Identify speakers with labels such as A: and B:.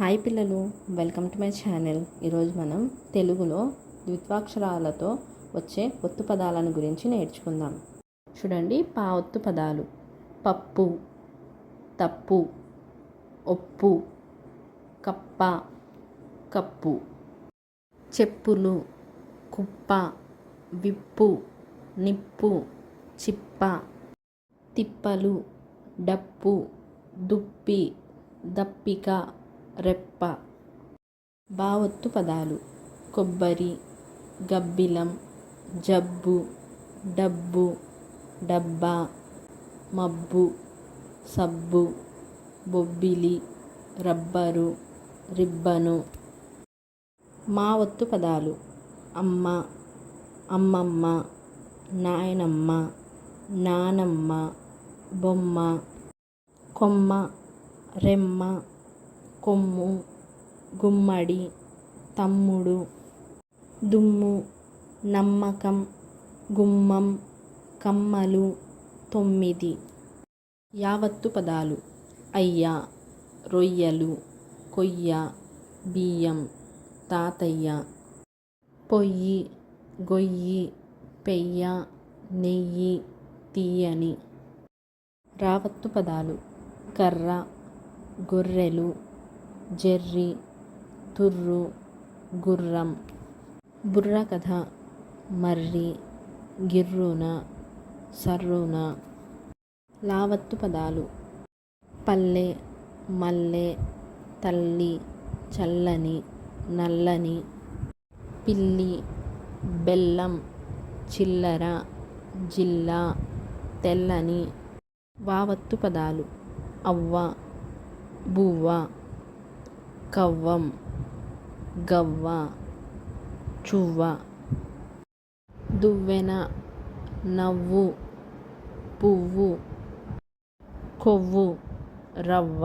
A: Hi పిల్లలు welcome to my channel. ఈరోజు మనం తెలుగులో ద్విత్వాక్షరాలతో వచ్చే ఒత్తు పదాలను గురించి నేర్చుకుందాం. చూడండి పా ఒత్తు పదాలు. పప్పు తప్పు ఒప్పు కప్ప కప్పు. చెప్పులు కుప్ప విప్పు నిప్పు చిప్ప. తిప్పలు డప్పు దుప్పి దప్పిక. రెప్ప బావొత్తు పదాలు. కొబ్బరి గబ్బిలం జబ్బు డబ్బు డబ్బా మబ్బు సబ్బు బొబ్బిలి రబ్బరు రిబ్బను. మా ఒత్తు పదాలు. అమ్మ అమ్మమ్మ నాయనమ్మ నానమ్మ బొమ్మ కొమ్మ రెమ్మ కొమ్ము గుమ్మడి తమ్ముడు దుమ్ము నమ్మకం గుమ్మం కమ్మలు తొమ్మిది. యావత్తు పదాలు. అయ్య రొయ్యలు కొయ్య బియ్యం తాతయ్య. పొయ్యి గొయ్యి పెయ్య నెయ్యి తీయని. రావత్తు పదాలు. కర్ర గొర్రెలు జెర్రి తుర్రు గుర్రం బుర్ర కథ మర్రి గిర్రున సర్రున లావత్తు పదాలు. పల్లె మల్లె తల్లి చల్లని నల్లని పిల్లి బెల్లం చిల్లర జిల్లా తెల్లని వావత్తు పదాలు. అవ్వ బువ్వ కవ్వం గవ్వ చువ్వ దువ్వెన నవ్వు పువ్వు కొవ్వు రవ్వ.